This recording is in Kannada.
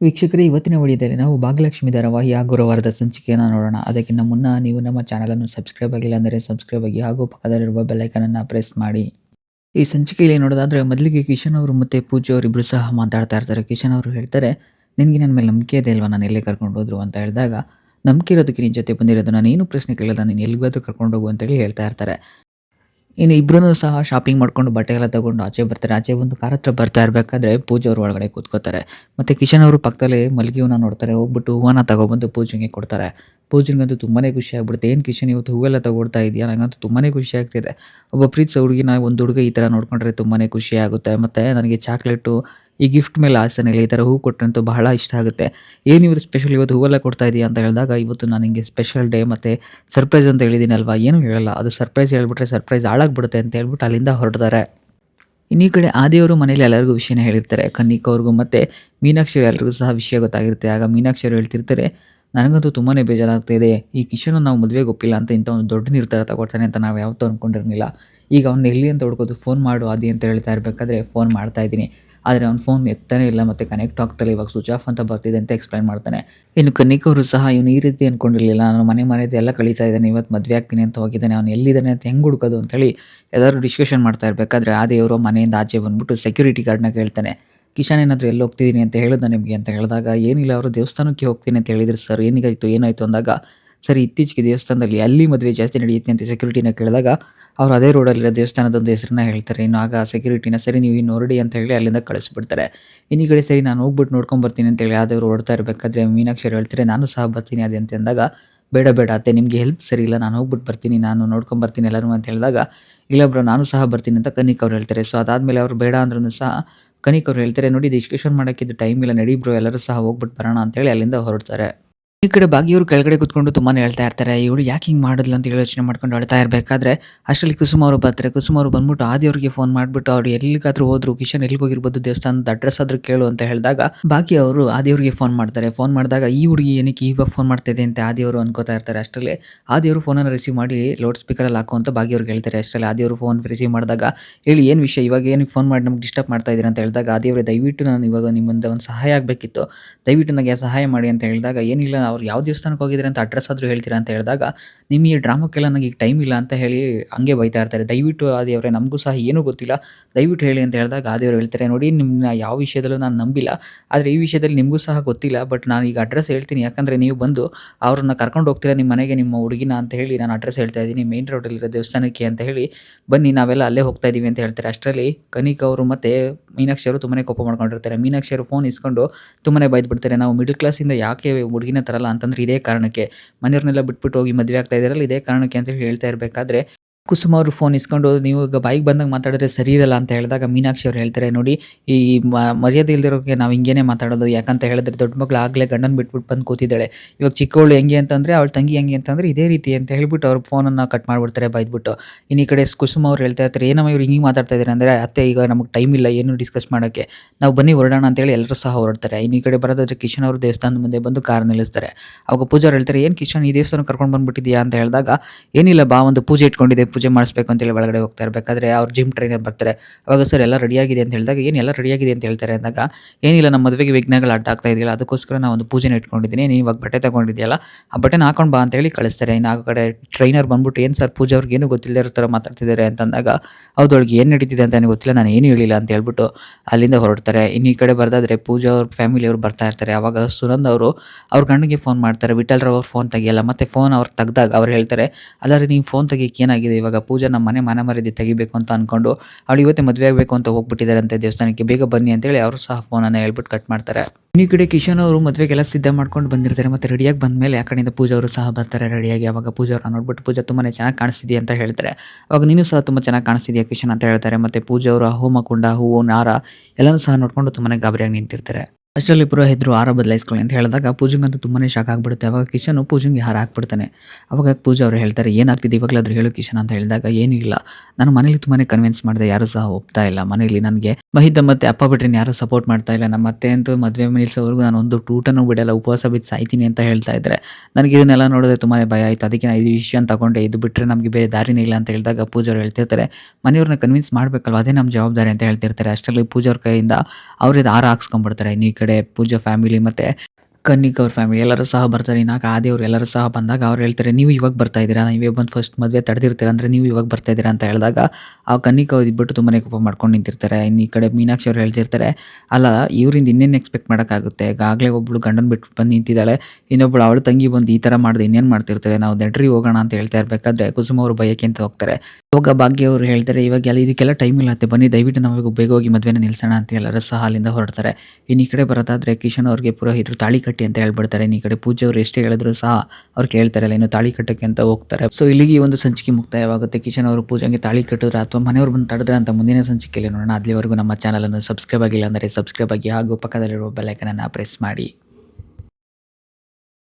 ವೀಕ್ಷಕರೇ, ಇವತ್ತಿನ ವಿಡಿಯೋದಲ್ಲಿ ನಾವು ಭಾಗ್ಯಲಕ್ಷ್ಮಿ ಧಾರಾವಾಹಿಯ ಗುರುವಾರದ ಸಂಚಿಕೆಯನ್ನು ನೋಡೋಣ. ಅದಕ್ಕಿಂತ ಮುನ್ನ ನೀವು ನಮ್ಮ ಚಾನಲನ್ನು ಸಬ್ಸ್ಕ್ರೈಬ್ ಆಗಿಲ್ಲ ಅಂದರೆ ಸಬ್ಸ್ಕ್ರೈಬ್ ಆಗಿ ಹಾಗೂ ಪಕ್ಕದಲ್ಲಿರುವ ಬೆಲ್ಲೈಕನನ್ನು ಪ್ರೆಸ್ ಮಾಡಿ. ಈ ಸಂಚಿಕೆಯಲ್ಲಿ ನೋಡೋದಾದ್ರೆ, ಮೊದಲಿಗೆ ಕಿಶನ್ ಅವರು ಮತ್ತು ಪೂಜೆ ಅವರಿಬ್ಬರು ಸಹ ಮಾತಾಡ್ತಾ ಇರ್ತಾರೆ. ಕಿಶನ್ ಅವರು ಹೇಳ್ತಾರೆ, ನಿನಗೆ ನನ್ನ ಮೇಲೆ ನಂಬಿಕೆ ಇದೆ ಅಲ್ವಾ? ನಾನು ಎಲ್ಲೇ ಕರ್ಕೊಂಡು ಹೋದ್ರು? ಅಂತ ಹೇಳಿದಾಗ, ನಂಬಿಕೆ ಇರೋದಕ್ಕೆ ನಿನ್ನ ಜೊತೆ ಬಂದಿರೋದು ನಾನು ಏನು ಪ್ರಶ್ನೆ ಕೇಳಲ್ಲ, ನೀನು ಎಲ್ಲಿಗಾದರೂ ಕರ್ಕೊಂಡು ಹೋಗು ಅಂತೇಳಿ ಹೇಳ್ತಾ ಇರ್ತಾರೆ. ಇನ್ನು ಇಬ್ಬರೂ ಸಹ ಶಾಪಿಂಗ್ ಮಾಡ್ಕೊಂಡು ಬಟ್ಟೆ ಎಲ್ಲ ತಗೊಂಡು ಆಚೆ ಬರ್ತಾರೆ. ಆಚೆ ಬಂದು ಕಾರ್ ಹತ್ರ ಬರ್ತಾ ಇರಬೇಕಾದ್ರೆ ಪೂಜೆ ಅವ್ರ ಒಳಗಡೆ ಕೂತ್ಕೋತಾರೆ. ಮತ್ತು ಕಿಶನ್ ಅವರು ಪಕ್ಕದಲ್ಲಿ ಮಲ್ಗಿ ಹೂವನ್ನ ನೋಡ್ತಾರೆ. ಹೋಗ್ಬಿಟ್ಟು ಹೂವನ್ನ ತಗೊಬಂದು ಪೂಜೆಗೆ ಕೊಡ್ತಾರೆ. ಪೂಜೆಗಂತೂ ತುಂಬಾ ಖುಷಿ ಆಗ್ಬಿಡುತ್ತೆ. ಏನು ಕಿಶನ್ ಇವತ್ತು ಹೂವೆಲ್ಲ ತಗೊಳ್ತಾ ಇದೆಯಾ? ನನಗಂತೂ ತುಂಬಾ ಖುಷಿ ಆಗ್ತಿದೆ. ಒಬ್ಬ ಪ್ರೀತ್ಸ ಹುಡುಗಿನ, ಒಂದು ಹುಡುಗ ಈ ಥರ ನೋಡ್ಕೊಂಡ್ರೆ ತುಂಬಾ ಖುಷಿ ಆಗುತ್ತೆ. ಮತ್ತು ನನಗೆ ಚಾಕ್ಲೇಟು ಈ ಗಿಫ್ಟ್ ಮೇಲೆ ಆಸೆನೇ ಇಲ್ಲ ಈ ಥರ ಹೂ ಕೊಟ್ಟರಂತೂ ಬಹಳ ಇಷ್ಟ ಆಗುತ್ತೆ. ಏನು ಇವರು ಸ್ಪೆಷಲ್ ಇವತ್ತು ಹೂವೆಲ್ಲ ಕೊಡ್ತಾ ಇದೆಯಾ ಅಂತ ಹೇಳಿದಾಗ ಇವತ್ತು ನಾನು ನಿಮಗೆ ಸ್ಪೆಷಲ್ ಡೇ ಮತ್ತು ಸರ್ಪ್ರೈಸ್ ಅಂತ ಹೇಳಿದ್ದೀನಿ ಏನು ಹೇಳಲ್ಲ. ಅದು ಸರ್ಪ್ರೈಸ್ ಹೇಳಿಬಿಟ್ರೆ ಸರ್ಪ್ರೈಸ್ ಹಾಳಾಗ್ಬಿಡುತ್ತೆ ಅಂತ ಹೇಳ್ಬಿಟ್ಟು ಅಲ್ಲಿಂದ ಹೊರಡ್ತಾರೆ. ಇನ್ನೀ ಕಡೆ ಆದಿಯವರು ಮನೇಲಿ ಎಲ್ಲರಿಗೂ ವಿಷಯನ ಹೇಳಿರ್ತಾರೆ. ಕನ್ನಿಕಾ ಅವ್ರಿಗೂ ಮತ್ತು ಮೀನಾಕ್ಷಿ ಎಲ್ಲರಿಗೂ ಸಹ ವಿಷಯ ಗೊತ್ತಾಗಿರುತ್ತೆ. ಆಗ ಮೀನಾಕ್ಷಿ ಅವರು ಹೇಳ್ತಿರ್ತಾರೆ, ನನಗಂತೂ ತುಂಬಾ ಬೇಜಾರಾಗ್ತಾ ಇದೆ. ಈ ಕಿಶನ್ ನಾವು ಮದುವೆಗೆ ಒಪ್ಪಿಲ್ಲ ಅಂತ ಇಂಥ ಒಂದು ದೊಡ್ಡ ನಿರ್ಧಾರ ತಗೊಳ್ತಾನೆ ಅಂತ ನಾವು ಯಾವತ್ತೂ ಅಂದ್ಕೊಂಡಿರಲಿಲ್ಲ ಈಗ ಅವ್ನು ಎಲ್ಲಿ ಅಂತ ಹುಡ್ಕೋದು ಫೋನ್ ಮಾಡು ಆದಿ ಅಂತ ಹೇಳ್ತಾ ಇರಬೇಕಾದ್ರೆ ಫೋನ್ ಮಾಡ್ತಾ ಇದ್ದೀನಿ. ಆದರೆ ಅವ್ನ ಫೋನ್ ಎತ್ತಾನೆ ಇಲ್ಲ ಮತ್ತು ಕನೆಕ್ಟ್ ಆಗ್ತಲ್ಲ. ಇವಾಗ ಸ್ವಿಚ್ ಆಫ್ ಅಂತ ಬರ್ತಿದೆ ಅಂತ ಎಕ್ಸ್ಪ್ಲೈನ್ ಮಾಡ್ತಾನೆ. ಇನ್ನು ಕನಿಕ್ ಅವರು ಸಹ ಇವನು ಈ ರೀತಿ ಅಂದ್ಕೊಂಡಿರಲಿಲ್ಲ ನಾನು ಮನೆ ಮನೆದು ಎಲ್ಲ ಕಳೀತಾ ಇದ್ದಾನೆ. ಇವತ್ತು ಮದುವೆ ಆಗ್ತೀನಿ ಅಂತ ಹೋಗಿದ್ದಾನೆ. ಅವ್ನು ಎಲ್ಲಿದ್ದಾನೆ ಅಂತ ಹೆಂಗೆ ಹುಡ್ಕೋದು ಅಂತೇಳಿ ಎಲ್ಲರೂ ಡಿಸ್ಕಷನ್ ಮಾಡ್ತಾ ಇರಬೇಕಾದ್ರೆ ಆದಿಯವರು ಮನೆಯಿಂದ ಆಚೆ ಬಂದ್ಬಿಟ್ಟು ಸೆಕ್ಯೂರಿಟಿ ಗಾರ್ಡ್ನ ಕೇಳ್ತಾನೆ. ಕಿಶನ್ ಏನಾದರೂ ಎಲ್ಲಿ ಹೋಗ್ತಿದ್ದೀನಿ ಅಂತ ಹೇಳಿದ ನಿಮಗೆ ಅಂತ ಹೇಳಿದಾಗ, ಏನಿಲ್ಲ, ಅವರು ದೇವಸ್ಥಾನಕ್ಕೆ ಹೋಗ್ತೀನಿ ಅಂತ ಹೇಳಿದ್ರು ಸರ್. ಏನಿಗಾಯಿತು, ಏನಾಯಿತು ಅಂದಾಗ, ಸರಿ, ಇತ್ತೀಚೆಗೆ ದೇವಸ್ಥಾನದಲ್ಲಿ ಅಲ್ಲಿ ಮದುವೆ ಜಾಸ್ತಿ ನಡೆಯುತ್ತೆ ಅಂತ ಸೆಕ್ಯೂರಿಟಿನ ಕೇಳಿದಾಗ ಅವ್ರು ಅದೇ ರೋಡಲ್ಲಿರೋ ದೇವಸ್ಥಾನದೊಂದು ಹೆಸರನ್ನ ಹೇಳ್ತಾರೆ. ಇನ್ನು ಆಗ ಸೆಕ್ಯೂರಿಟಿನ ಸರಿ, ನೀವು ಇನ್ನು ಹೊರಡಿ ಅಂತ ಹೇಳಿ ಅಲ್ಲಿಂದ ಕಳಿಸ್ಬಿಡ್ತಾರೆ. ಇನ್ನು ಈ ಕಡೆ ಸರಿ, ನಾನು ಹೋಗ್ಬಿಟ್ಟು ನೋಡ್ಕೊಂಡು ಬರ್ತೀನಿ ಅಂತೇಳಿ ಯಾವ್ದಾದ್ರು ಓಡ್ತಾ ಇರಬೇಕಾದ್ರೆ ಮೀನಾಕ್ಷಿ ಹೇಳ್ತಾರೆ, ನಾನು ಸಹ ಬರ್ತೀನಿ ಅದೇ ಅಂತ ಅಂದಾಗ, ಬೇಡ ಬೇಡ ಅತ್ತೆ, ನಿಮಗೆ ಹೆಲ್ತ್ ಸರಿ ಇಲ್ಲ, ನಾನು ಹೋಗ್ಬಿಟ್ಟು ಬರ್ತೀನಿ, ನಾನು ನೋಡ್ಕೊಂಡು ಬರ್ತೀನಿ ಎಲ್ಲರೂ ಅಂತ ಹೇಳಿದಾಗ ಇಲ್ಲ ಬ್ರೋ ನಾನು ಸಹ ಬರ್ತೀನಿ ಅಂತ ಕನಿಕ್ ಅವ್ರು ಹೇಳ್ತಾರೆ. ಸೊ ಅದಾದಮೇಲೆ ಅವರು ಬೇಡ ಅಂದ್ರೂ ಸಹ ಕನಿಕ್ ಅವ್ರು ಹೇಳ್ತಾರೆ, ನೋಡಿ ಡಿಸ್ಕಷನ್ ಮಾಡೋಕ್ಕಿದ್ದು ಟೈಮ್ ಇಲ್ಲ, ನಡಿ ಬ್ರೋ ಎಲ್ಲರೂ ಸಹ ಹೋಗ್ಬಿಟ್ಟು ಬರೋಣ ಅಂತೇಳಿ ಅಲ್ಲಿಂದ ಹೊರಡ್ತಾರೆ. ಈ ಕಡೆ ಬಾಗಿಯವರು ಕೆಳಗಡೆ ಕೂತ್ಕೊಂಡು ತುಂಬಾ ಹೇಳ್ತಾ ಇರ್ತಾರೆ ಇವಳು ಯಾಕೆ ಹಿಂಗೆ ಮಾಡಿದ್ಲು? ಅಂತ ಯೋಚನೆ ಮಾಡ್ಕೊಂಡು ಅಳ್ತಾ ಇರಬೇಕಾದ್ರೆ, ಅಷ್ಟರಲ್ಲಿ ಕುಸುಮ ಅವರು ಬರ್ತಾರೆ. ಕುಸುಮ ಅವರು ಬಂದ್ಬಿಟ್ಟು ಆದಿಯವ್ರಿಗೆ ಫೋನ್ ಮಾಡಿಬಿಟ್ಟು ಅವ್ರು ಎಲ್ಲಿಗಾದ್ರೂ ಹೋದ್ರು, ಕಿಶನ್ ಎಲ್ಲಿಗೆ ಹೋಗಿರ್ಬೋದು, ದೇವಸ್ಥಾನದ ಅಡ್ರೆಸ್ ಆದ್ರೂ ಕೇಳು ಅಂತ ಹೇಳಿದಾಗ ಬಾಕಿ ಅವರು ಆದಿಯವ್ರಿಗೆ ಫೋನ್ ಮಾಡ್ತಾರೆ. ಫೋನ್ ಮಾಡಿದಾಗ, ಈ ಹುಡುಗಿ ಏನಕ್ಕೆ ಈವಾಗ ಫೋನ್ ಮಾಡ್ತಿದೆ ಅಂತ ಆದಿಯವರು ಅನ್ಕೋತಾ ಇರ್ತಾರೆ ಅಷ್ಟರಲ್ಲಿ. ಆದಿಯವರು ಫೋನನ್ನು ರಿಸೀವ್ ಮಾಡಿ, ಲೌಡ್ ಸ್ಪೀಕರಲ್ಲಿ ಹಾಕೋ ಅಂತ ಬಾಗಿಯವ್ರಿಗೆ ಹೇಳ್ತಾರೆ ಅಷ್ಟರಲ್ಲಿ. ಆದಿಯವರು ಫೋನ್ ರಿಸೀವ್ ಮಾಡಿದಾಗ, ಹೇಳಿ, ಏನು ವಿಷಯ? ಇವಾಗ ಏನಕ್ಕೆ ಫೋನ್ ಮಾಡಿ ನಮ್ಗೆ ಡಿಸ್ಟರ್ಬ್ ಮಾಡ್ತಾ ಇದ್ದೀರಾ ಅಂತ ಹೇಳಿದಾಗ ಆದಿಯವರು ದಯವಿಟ್ಟು ನಾನು ಇವಾಗ ನಿಮ್ಮಿಂದ ಒಂದು ಸಹಾಯ ಆಗಬೇಕಿತ್ತು. ದಯವಿಟ್ಟು ನನಗೆ ಸಹಾಯ ಮಾಡಿ ಅಂತ ಹೇಳಿದಾಗ, ಏನಿಲ್ಲ ಅವ್ರು ಯಾವ ದೇವಸ್ಥಾನಕ್ಕೆ ಹೋಗಿದ್ರೆ ಅಂತ ಅಡ್ರೆಸ್ ಆದರೂ ಹೇಳ್ತೀರಾ ಅಂತ ಹೇಳಿದಾಗ ನಿಮ್ಮ ಈ ಡ್ರಾಮಕ್ಕೆಲ್ಲ ನನಗೆ ಈಗ ಟೈಮ್ ಇಲ್ಲ ಅಂತ ಹೇಳಿ ಹಂಗೆ ಬೈತಾ ಇರ್ತಾರೆ. ದಯವಿಟ್ಟು ಆದಿಯವರೇ, ನಮಗೂ ಸಹ ಏನೂ ಗೊತ್ತಿಲ್ಲ. ದಯವಿಟ್ಟು ಹೇಳಿ ಅಂತ ಹೇಳಿದಾಗ ಆದಿಯವರು ಹೇಳ್ತಾರೆ, ನೋಡಿ ನಿಮ್ಮನ್ನ ಯಾವ ವಿಷಯದಲ್ಲೂ ನಾನು ನಂಬಿಲ್ಲ. ಆದರೆ ಈ ವಿಷಯದಲ್ಲಿ ನಿಮಗೂ ಸಹ ಗೊತ್ತಿಲ್ಲ ಬಟ್ ನಾನು ಈಗ ಅಡ್ರೆಸ್ ಹೇಳ್ತೀನಿ. ಯಾಕಂದರೆ ನೀವು ಬಂದು ಅವ್ರನ್ನ ಕರ್ಕೊಂಡು ಹೋಗ್ತೀರಾ ನಿಮ್ಮ ಮನೆಗೆ, ನಿಮ್ಮ ಹುಡುಗಿನ ಅಂತ ಹೇಳಿ ನಾನು ಅಡ್ರೆಸ್ ಹೇಳ್ತಾ ಇದ್ದೀನಿ. ಮೇನ್ ರೋಡಲ್ಲಿರೋ ದೇವಸ್ಥಾನಕ್ಕೆ ಅಂತ ಹೇಳಿ ಬನ್ನಿ, ನಾವೆಲ್ಲ ಅಲ್ಲೇ ಹೋಗ್ತಾ ಇದ್ದೀವಿ ಅಂತ ಹೇಳ್ತಾರೆ. ಅಷ್ಟರಲ್ಲಿ ಕನಿಕ್ ಅವರು ಮತ್ತು ಮೀನಾಕ್ಷಿ ಅವರು ತುಂಬನೇ ಕೋಪ ಮಾಡ್ಕೊಂಡಿರ್ತಾರೆ. ಮೀನಾಕ್ಷಿ ಅವರು ಫೋನ್ ಇಸ್ಕೊಂಡು ತುಂಬನೇ ಬೈದ್ಬಿಡ್ತಾರೆ. ನಾವು ಮಿಡಲ್ ಕ್ಲಾಸಿಂದ ಯಾಕೆ ಹುಡುಗಿನ ತರಲ್ಲ ಅಂತಂದ್ರೆ ಇದೇ ಕಾರಣಕ್ಕೆ ಮನೆಯವ್ರನ್ನೆಲ್ಲ ಬಿಟ್ಬಿಟ್ಟು ಹೋಗಿ ಮದುವೆ ಆಗ್ತಾ ಇದ್ದಾರಲ್ಲ, ಇದೇ ಕಾರಣಕ್ಕೆ ಅಂತ ಹೇಳಿ ಹೇಳ್ತಾ ಇರಬೇಕಾದ್ರೆ ಕುಸುಮ ಅವರು ಫೋನ್ ಇಸ್ಕೊಂಡು, ನೀವು ಈಗ ಬಾಯಿಗೆ ಬಂದಾಗ ಮಾತಾಡಿದ್ರೆ ಸರಿ ಇರಲ್ಲ ಅಂತ ಹೇಳಿದಾಗ ಮೀನಾಕ್ಷಿ ಅವ್ರು ಹೇಳ್ತಾರೆ, ನೋಡಿ, ಈ ಮರ್ಯಾದೆ ಇಲ್ದಿರೋರಿಗೆ ನಾವು ಹಿಂಗೇನೆ ಮಾತಾಡೋದು. ಯಾಕಂತ ಹೇಳಿದ್ರೆ ದೊಡ್ಡ ಮಗಳು ಆಗಲೇ ಗಂಡನ ಬಿಟ್ಬಿಟ್ಟು ಬಂದು ಕೂತಿದ್ದಾಳೆ. ಇವಾಗ ಚಿಕ್ಕವಳು ಹೆಂಗೆ ಅಂತಂದರೆ, ಅವಳು ತಂಗಿ ಹೆಂಗೆ ಅಂತಂದರೆ ಇದೇ ರೀತಿ ಅಂತ ಹೇಳ್ಬಿಟ್ಟು ಅವ್ರ ಫೋನನ್ನು ಕಟ್ ಮಾಡಿಬಿಡ್ತಾರೆ ಬೈದ್ಬಿಟ್ಟು. ಇನ್ನು ಈ ಕಡೆ ಕುಸುಮ ಅವ್ರು ಹೇಳ್ತಾ ಇರ್ತಾರೆ, ಏನಮ್ಮ ಇವ್ರು ಹಿಂಗೆ ಮಾತಾಡ್ತಾ ಇದ್ದಾರೆ ಅಂದರೆ, ಅತ್ತೆ, ಈಗ ನಮಗೆ ಟೈಮ್ ಇಲ್ಲ, ಏನು ಡಿಸ್ಕಸ್ ಮಾಡೋಕ್ಕೆ. ನಾವು ಬನ್ನಿ ಹೊರಡೋಣ ಅಂತೇಳಿ ಎಲ್ಲರೂ ಸಹ ಹೊರಡ್ತಾರೆ. ಇನ್ನು ಈ ಕಡೆ ಬರೋದಾದ್ರೆ ಕಿಶನ್ ಅವರು ದೇವಸ್ಥಾನದ ಮುಂದೆ ಬಂದು ಕಾರ್ ನಿಲ್ಲಿಸ್ತಾರೆ. ಅವಾಗ ಪೂಜಾರು ಹೇಳ್ತಾರೆ, ಏನು ಕಿಶನ್, ಈ ದೇವಸ್ಥಾನ ಕರ್ಕೊಂಡು ಬಂದ್ಬಿಟ್ಟಿದ್ಯಾ? ಅಂತ ಹೇಳಿದಾಗ, ಏನಿಲ್ಲ ಬಾ, ಒಂದು ಪೂಜೆ ಇಟ್ಕೊಂಡಿದೆ ಪೂಜೆ ಮಾಡಿಸ್ಬೇಕು ಅಂತೇಳಿ ಒಳಗಡೆ ಹೋಗ್ತಾ ಇರಬೇಕಾದ್ರೆ ಅವ್ರು ಜಿಮ್ ಟ್ರೈನರ್ ಬರ್ತಾರೆ. ಅವಾಗ ಸರ್, ಎಲ್ಲ ರೆಡಿಯಾಗಿದೆ ಅಂತ ಹೇಳಿದಾಗ ಏನು ಎಲ್ಲ ರೆಡಿಯಾಗಿದೆ ಅಂತ ಹೇಳ್ತಾರೆ? ಅಂದಾಗ, ಏನಿಲ್ಲ ನಮ್ಮ ಮದುವೆಗೆ ವಿಘ್ನಗಳು ಅಡ್ಡ ಆಗ್ತಾ ಇದೆಯಲ್ಲ, ಅದಕ್ಕೋಸ್ಕರ ನಾನು ಒಂದು ಪೂಜೆನ ಇಟ್ಕೊಂಡಿದ್ದೀನಿ. ನೀನು ಇವಾಗ ಬಟ್ಟೆ ತಗೊಂಡಿದೆಯಲ್ಲ ಆ ಬಟ್ಟೆನ ಹಾಕೊಂಡು ಬಾ ಅಂತೇಳಿ ಕಳಿಸ್ತಾರೆ. ಇನ್ನು ಆ ಕಡೆ ಟ್ರೈನರ್ ಬಂದ್ಬಿಟ್ಟು, ಏನು ಸರ್, ಪೂಜೆ ಅವ್ರಿಗೆ ಏನು ಗೊತ್ತಿಲ್ಲದೆ ಇರೋ ಥರ ಮಾತಾಡ್ತಿದ್ದಾರೆ? ಅಂತಂದಾಗ ಅವ್ರೊಳಗೆ ಏನು ನಡೀತಿದೆ ಅಂತ ನನಗೆ ಗೊತ್ತಿಲ್ಲ, ನಾನು ಏನು ಹೇಳಿಲ್ಲ ಅಂತ ಹೇಳ್ಬಿಟ್ಟು ಅಲ್ಲಿಂದ ಹೊರಡ್ತಾರೆ. ಇನ್ನು ಈ ಕಡೆ ಬರ್ದಾದ್ರೆ ಪೂಜಾ ಅವ್ರ ಫ್ಯಾಮಿಲಿಯವರು ಬರ್ತಾ ಇರ್ತಾರೆ. ಅವಾಗ ಸುನಂದ್ ಅವರು ಅವ್ರ ಗಂಡಿಗೆ ಫೋನ್ ಮಾಡ್ತಾರೆ. ವಿಠಲ್ರವ್ ಅವ್ರ ಫೋನ್ ತೆಗಿಯಲ್ಲ, ಮತ್ತೆ ಫೋನ್ ಅವ್ರು ತೆಗ್ದಾಗ ಅವ್ರು ಹೇಳ್ತಾರೆ, ಅಲ್ಲ ರೀ, ನೀವು ಫೋನ್ ತೆಗಿಯಕ್ಕೆ ಏನಾಗಿದೆ? ಇವಾಗ ಪೂಜಾ ನಮ್ಮ ಮನೆ ಮನೆ ಮರದಿ ತೆಗಿಬೇಕು ಅಂತ ಅಂದ್ಕೊಂಡು ಅವಳು ಇವತ್ತೇ ಮದುವೆ ಆಗಬೇಕು ಅಂತ ಹೋಗ್ಬಿಟ್ಟಿದ್ದಾರೆ ಅಂತ ದೇವಸ್ಥಾನಕ್ಕೆ, ಬೇಗ ಬನ್ನಿ ಅಂತೇಳಿ ಅವರು ಸಹ ಫೋನನ್ನು ಹೇಳ್ಬಿಟ್ಟು ಕಟ್ ಮಾಡ್ತಾರೆ. ಈ ಕಡೆ ಕಿಶನ್ ಅವರು ಮದುವೆಗೆಲ್ಲ ಸಿದ್ಧ ಮಾಡ್ಕೊಂಡು ಬಂದಿರ್ತಾರೆ ಮತ್ತೆ ರೆಡಿಯಾಗಿ ಬಂದಮೇಲೆ ಆ ಕಡೆಯಿಂದ ಪೂಜಾ ಅವರು ಸಹ ಬರ್ತಾರೆ ರೆಡಿಯಾಗಿ ಅವಾಗ ಪೂಜಾ ಅವ್ರನ್ನ ನೋಡ್ಬಿಟ್ಟು ಪೂಜಾ ತುಂಬಾ ಚೆನ್ನಾಗಿ ಕಾಣಿಸ್ತಿದೆಯಾ ಅಂತ ಹೇಳ್ತಾರೆ. ಅವಾಗ ನೀನು ಸಹ ತುಂಬ ಚೆನ್ನಾಗಿ ಕಾಣಿಸ್ತಿದೆಯಾ ಕಿಶನ್ ಅಂತ ಹೇಳ್ತಾರೆ. ಮತ್ತೆ ಪೂಜಾ ಅವರು ಹೋಮ ಕುಂಡ ಹೂವು, ನಾರ ಎಲ್ಲನೂ ಸಹ ನೋಡ್ಕೊಂಡು ತುಂಬಾ ಗಾಬರಿಯಾಗಿ ನಿಂತಿರ್ತಾರೆ. ಅಷ್ಟರಲ್ಲಿ ಪುರೋಹಿತರು ಆರ ಬದಲಾಯಿಸ್ಕೊಳ್ಳಿ ಅಂತ ಹೇಳಿದಾಗ ಪೂಜೆಗಂತೂ ತುಂಬಾ ಶಾಕ್ ಆಗಿಬಿಡುತ್ತೆ. ಅವಾಗ ಕಿಶನ್ ಪೂಜೆಗೆ ಹಾರ ಹಾಕ್ಬಿಡ್ತಾನೆ. ಅವಾಗ ಪೂಜಾ ಅವರು ಹೇಳ್ತಾರೆ, ಏನಾಗ್ತಿದೆ? ಇವಾಗಲಾದ್ರೂ ಹೇಳು ಕಿಶನ್ ಅಂತ ಹೇಳಿದಾಗ, ಏನೂ ಇಲ್ಲ. ನಾನು ಮನೇಲಿ ತುಂಬಾ ಕನ್ವಿನ್ಸ್ ಮಾಡಿದೆ, ಯಾರೂ ಸಹ ಒಪ್ತಾ ಇಲ್ಲ. ಮನೇಲಿ ನನಗೆ ಮಹಿತ ಮತ್ತೆ ಅಪ್ಪ ಬಿಟ್ರೆ ಯಾರು ಸಪೋರ್ಟ್ ಮಾಡ್ತಾ ಇಲ್ಲ. ನಮ್ಮ ಅತ್ತೆ ಅಂತೂ ಮದುವೆ ನಿಲ್ಸೋವರೆಗೂ ನಾನು ಒಂದು ಊಟನೂ ಬಿಡಲ್ಲ, ಉಪವಾಸ ಬಿದ್ದು ಸಾಯ್ತೀನಿ ಅಂತ ಹೇಳ್ತಾ ಇದ್ದಾರೆ ನನಗೆ ಇದನ್ನೆಲ್ಲ ನೋಡಿದ್ರೆ ತುಂಬಾ ಭಯ ಆಯಿತು. ಅದಕ್ಕೆ ನಾನು ಇದು ವಿಷಯ ತಗೊಂಡೆ. ಇದು ಬಿಟ್ಟರೆ ನಮಗೆ ಬೇರೆ ದಾರಿನೇ ಇಲ್ಲ ಅಂತ ಹೇಳಿದಾಗ ಪೂಜಾರು ಹೇಳ್ತಿರ್ತಾರೆ, ಮನೆಯವ್ರನ್ನ ಕನ್ವಿನ್ಸ್ ಮಾಡಬೇಕಲ್ವ? ಅದೇ ನಮ್ಮ ಜವಾಬ್ದಾರಿ ಅಂತ ಹೇಳ್ತಿರ್ತಾರೆ. ಅಷ್ಟರಲ್ಲಿ ಪೂಜಾರ ಕೈಯಿಂದ ಅವ್ರದ್ದು ಹಾರ ಹಾಕ್ಸ್ಕೊಂಡ್ಬಿಡ್ತಾರೆ. ಇನ್ನು ಈ ಕಡೆ ಪೂಜಾ ಫ್ಯಾಮಿಲಿ ಮತ್ತು ಕನ್ನಿಕ್ ಅವ್ರ ಫ್ಯಾಮಿಲಿ ಎಲ್ಲರೂ ಸಹ ಬರ್ತಾರೆ. ಇನ್ನು ಆದಿಯವ್ರು ಎಲ್ಲರೂ ಸಹ ಬಂದಾಗ ಅವ್ರು ಹೇಳ್ತಾರೆ, ನೀವು ಇವಾಗ ಬರ್ತಾ ಇದ್ದೀರಾ? ನೀವೇ ಬಂದು ಫಸ್ಟ್ ಮದುವೆ ತಡೆದಿರ್ತೀರ? ಅಂದರೆ ನೀವು ಇವಾಗ ಬರ್ತಾ ಇದ್ದೀರಾ? ಅಂತ ಹೇಳಿದಾಗ ಆ ಕನ್ನಿಕ್ ಅವ್ರು ಇದ್ಬಿಟ್ಟು ತುಂಬಾ ಕೋಪ ಮಾಡ್ಕೊಂಡು ನಿಂತಿರ್ತಾರೆ. ಇನ್ನು ಈ ಕಡೆ ಮೀನಾಕ್ಷಿ ಅವ್ರು ಹೇಳ್ತಿರ್ತಾರೆ, ಅಲ್ಲ, ಇವರಿಂದ ಇನ್ನೇನು ಎಕ್ಸ್ಪೆಕ್ಟ್ ಮಾಡೋಕ್ಕಾಗುತ್ತೆ? ಈಗಾಗಲೇ ಒಬ್ಬಳು ಗಂಡನ ಬಿಟ್ಟು ಬಂದು ನಿಂತಿದ್ದಾಳೆ. ಇನ್ನೊಬ್ಬಳು ಅವಳು ತಂಗಿ ಬಂದು ಈ ಥರ ಮಾಡಿದೆ, ಇನ್ನೇನು ಮಾಡ್ತಿರ್ತಾರೆ? ನಾವು ದಡ್ರಿ ಹೋಗೋಣ ಅಂತ ಹೇಳ್ತಾ ಇರಬೇಕಾದ್ರೆ ಕುಸುಮ ಅವರು ಬಯಕೆ ಅಂತ ಹೋಗ್ತಾರೆ. ಅವಾಗ ಭಾಗ್ಯ ಅವರು ಹೇಳ್ತಾರೆ, ಇವಾಗ ಎಲ್ಲ ಇದಕ್ಕೆಲ್ಲ ಟೈಮ್ ಇಲ್ಲ ಅಂತೆ. ಬನ್ನಿ, ದಯವಿಟ್ಟು ನಾವು ಬೇಗ ಹೋಗಿ ಮದುವೆನ ನಿಲ್ಸೋಣ ಅಂತ ಎಲ್ಲರೂ ಸಹ ಅಲ್ಲಿಂದ ಹೊರಡ್ತಾರೆ. ಇನ್ನು ಈ ಕಡೆ ಬರೋದಾದರೆ ಕಿಶನ್ ಅವ್ರಿಗೆ ಪುರೋಹಿತರು ತಾಳಿ ಕಟ್ಟಿ ಅಂತ ಹೇಳ್ಬಿಡ್ತಾರೆ. ಇನ್ನು ಈ ಕಡೆ ಪೂಜೆ ಅವರು ಎಷ್ಟೇ ಹೇಳಿದ್ರು ಸಹ ಅವ್ರು ಕೇಳ್ತಾರಲ್ಲ ಇನ್ನು ತಾಳಿ ಕಟ್ಟಕ್ಕೆ ಅಂತ ಹೋಗ್ತಾರೆ. ಸೊ ಇಲ್ಲಿಗೆ ಒಂದು ಸಂಚಿಕೆ ಮುಕ್ತಾಯವಾಗುತ್ತೆ. ಕಿಶನ್ ಅವರು ಪೂಜೆಗೆ ತಾಳಿ ಕಟ್ಟಿದ್ರೆ ಅಥವಾ ಮನೆಯವರು ಬಂದು ತಡೆದ್ರೆ ಅಂತ ಮುಂದಿನ ಸಂಚಿಕೆಯಲ್ಲಿ ನೋಡೋಣ. ಅಲ್ಲಿವರೆಗೂ ನಮ್ಮ ಚಾನಲನ್ನು ಸಬ್ಸ್ಕ್ರೈಬ್ ಆಗಿಲ್ಲ ಅಂದರೆ ಸಬ್ಸ್ಕ್ರೈಬ್ ಆಗಿ ಹಾಗೂ ಪಕ್ಕದಲ್ಲಿರುವ ಬೆಲ್ಲೈಕನನ್ನು ಪ್ರೆಸ್ ಮಾಡಿ.